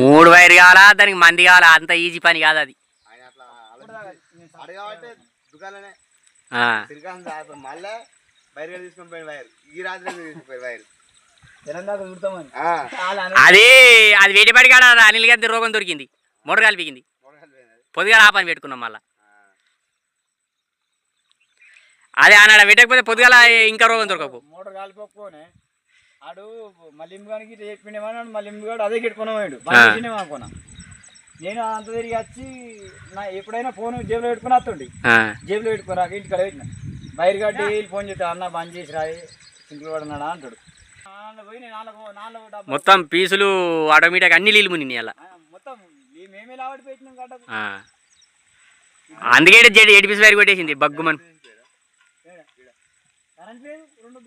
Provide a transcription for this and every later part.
మూడు వైర్ కావాలా దానికి మంది కావాలా? అంత ఈజీ పని కాదు అది. అది అది వేటిపడి కాడ అనిల్ గారి రోగం దొరికింది. మూడు కలిపిగింది మోడల్ పోయింది అది. పొద్దుగా ఆ పని పెట్టుకున్నాం మళ్ళా. అదే ఆనాడ పెట్టకపోతే పొద్దుగాల ఇంకా రోగం దొరకకు మోటార్ కాలిపోకపోనే ఆడు మల్లింగానికి చెప్పిండేమన్నాడు మల్లింగాడు అదే పెట్టుకున్నాడు బండి అనుకున్నా. నేను అంత తిరిగి వచ్చి నా ఎప్పుడైనా ఫోన్ జేబులో పెట్టుకుని వస్తుండి. జేబులో పెట్టుకుని రాక ఇంటికాడ పెట్టిన. బయట గడ్డి ఫోన్ చేస్తే అన్న బంద్ చేసి రాయి సింపుల్ పడున్నాడా అంటాడు. మొత్తం పీసులు ఆటోమేటిక్ అన్ని నీళ్ళు ముని అలా. మొత్తం మేమే లావడి పెట్టినాం గడ్డకు అందుకే ఈడ జెడ్ ఎయిట్ పీస్ వైర్ కొట్టేసింది బగ్గుమన్ కరెంట్ లేదు రెండు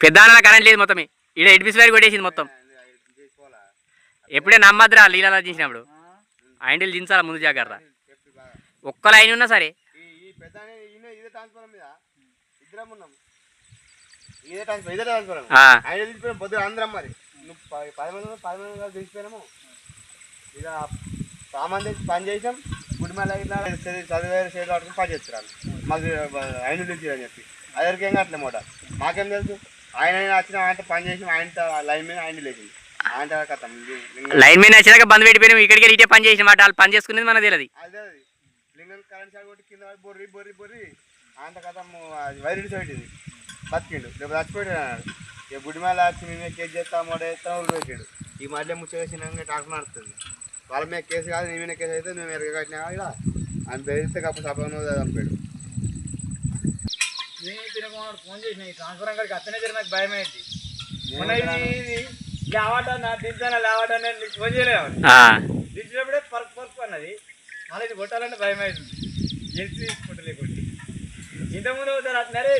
పెద్దాన పెద్ద కరెంట్ లేదు మొత్తం ఇక్కడ ఎయిట్ పీస్ వైర్ కొట్టేసింది మొత్తం. ఎప్పుడే నమ్మద్రా లీలా చేసినప్పుడు. ఆ, ఆయింటిల్ దించాలా ముందు జాగ్రత్త. ఒక్క లైన్ ఉన్నా సరే. పెద్ద ఇదే ఇద్దరం ఇదే ఇదే అందరం మరి పది తీసిపోయినాము పని చేసాం గుడి మళ్ళీ ఇట్లా చదివేరు పని చేస్తారు మాకు ఐదు తెలిసి అని చెప్పి అదరికి ఏం అట్లే మూట. మాకేం తెలుసు? ఆయన ఆయన వచ్చిన ఆయనతో పని చేసి ఆయన లైన్ మీద ఆయన లేచింది. ఆయన కథం లైన్ మీద వచ్చినాక బంద్ పెట్టిపోయినాం ఇక్కడికి ఇటే పని చేసిన మాట. వాళ్ళు పని చేసుకునేది మనకు తెలియదు. లింగం కరెంట్ షాక్ కొట్టి కింద బొర్రి బొర్రి బొర్రి. అంత కథ వైరు పెట్టింది బతికిండు. రేపు చచ్చిపోయాడు ఇక గుడి మేళ వచ్చి మేమే కేసు చేస్తాం మోడ చేస్తాం ఊరు పెట్టాడు ఈ మధ్య ముచ్చేసినాక టాక్ నడుస్తుంది వాళ్ళ మీద కేసు కాదు నీ మీద కేసు అయితే మేము ఎరగట్టినా ఇక్కడ ఆయన బెదిరిస్తే కాకపోతే సభలో చంపాడు. నేను తినకున్నాడు ఫోన్ చేసిన ఈ ట్రాన్స్ఫర్ అంగడికి అత్తనే జర నాకు భయం అయింది. మొన్న ఇది ఇది లేవాట నా దించానా లేవాట నేను ఫోన్ చేయలేము ఆ. దించినప్పుడే పరుపు పరుపు అన్నది. మళ్ళీ ఇది కొట్టాలంటే భయం అవుతుంది జెర్సీ తీసుకుంటలే కొట్టి. ఇంతకుముందు ఒకసారి అట్లనే